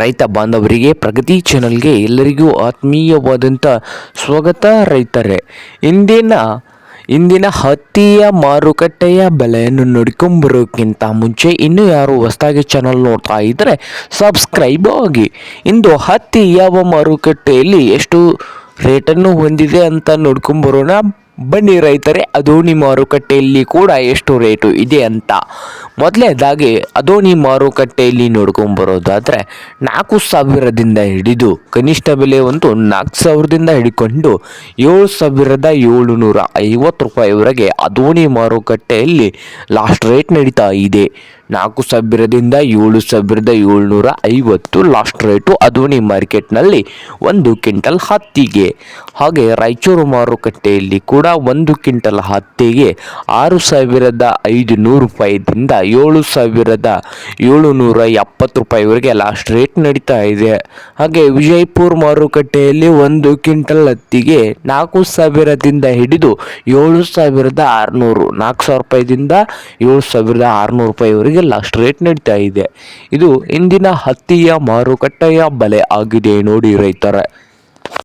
ರೈತ ಬಾಂಧವರಿಗೆ, ಪ್ರಗತಿ ಚಾನಲ್ಗೆ ಎಲ್ಲರಿಗೂ ಆತ್ಮೀಯವಾದಂಥ ಸ್ವಾಗತ ರೈತರೇ. ಇಂದಿನ ಇಂದಿನ ಹತ್ತಿಯ ಮಾರುಕಟ್ಟೆಯ ಬೆಲೆಯನ್ನು ನೋಡ್ಕೊಂಬರೋಕ್ಕಿಂತ ಮುಂಚೆ ಇನ್ನೂ ಯಾರು ಹೊಸದಾಗಿ ಚಾನಲ್ ನೋಡ್ತಾ ಇದ್ದರೆ ಸಬ್ಸ್ಕ್ರೈಬ್ ಆಗಿ. ಇಂದು ಹತ್ತಿ ಯಾವ ಮಾರುಕಟ್ಟೆಯಲ್ಲಿ ಎಷ್ಟು ರೇಟನ್ನು ಹೊಂದಿದೆ ಅಂತ ನೋಡ್ಕೊಂಬರೋಣ. ಬನ್ನಿ ರೈತರೇ ಅದೋಣಿ ಮಾರುಕಟ್ಟೆಯಲ್ಲಿ ಕೂಡ ಎಷ್ಟು ರೇಟು ಇದೆ ಅಂತ. ಮೊದಲನೇದಾಗಿ ಅದೋಣಿ ಮಾರುಕಟ್ಟೆಯಲ್ಲಿ ನೋಡ್ಕೊಂಬರೋದಾದರೆ, ನಾಲ್ಕು ಸಾವಿರದಿಂದ ಹಿಡಿದು ಕನಿಷ್ಠ ಬೆಲೆ ಒಂದು ನಾಲ್ಕು ಸಾವಿರದಿಂದ ಹಿಡ್ಕೊಂಡು ಏಳು ಸಾವಿರದ ಏಳುನೂರ ಐವತ್ತು ರೂಪಾಯಿವರೆಗೆ ಅದೋಣಿ ಮಾರುಕಟ್ಟೆಯಲ್ಲಿ ಲಾಸ್ಟ್ ರೇಟ್ ನಡೀತಾ ಇದೆ. ನಾಲ್ಕು ಸಾವಿರದಿಂದ ಏಳು ಸಾವಿರದ ಏಳ್ನೂರ ಐವತ್ತು ಲಾಸ್ಟ್ ರೇಟು ಅದೋಣಿ ಮಾರ್ಕೆಟ್ನಲ್ಲಿ ಒಂದು ಕ್ವಿಂಟಲ್ ಹತ್ತಿಗೆ. ಹಾಗೆ ರಾಯಚೂರು ಮಾರುಕಟ್ಟೆಯಲ್ಲಿ ಕೂಡ ಒಂದು ಕ್ವಿಂಟಲ್ ಹತ್ತಿಗೆ ಆರು ಸಾವಿರದ ಐದು ನೂರು ರೂಪಾಯಿದಿಂದ ಏಳು ಸಾವಿರದ ಏಳುನೂರ ಎಪ್ಪತ್ತು ರೂಪಾಯಿವರೆಗೆ ಲಾಸ್ಟ್ ರೇಟ್ ನಡೀತಾ ಇದೆ. ಹಾಗೆ ವಿಜಯಪುರ ಮಾರುಕಟ್ಟೆಯಲ್ಲಿ ಒಂದು ಕ್ವಿಂಟಲ್ ಹತ್ತಿಗೆ ನಾಲ್ಕು ಸಾವಿರದಿಂದ ಹಿಡಿದು ಏಳು ಸಾವಿರದ ಆರುನೂರು, ನಾಲ್ಕು ಸಾವಿರ ರೂಪಾಯಿದಿಂದ ಏಳು ಸಾವಿರದ ಆರುನೂರು ರೂಪಾಯಿವರೆಗೆ ಲಾಸ್ಟ್ ರೇಟ್ ನಡೀತಾ ಇದೆ. ಇದು ಇಂದಿನ ಹತ್ತಿಯ ಮಾರುಕಟ್ಟೆಯ ಬಲೆ ಆಗಿದೆ ನೋಡಿ ರೈತರ.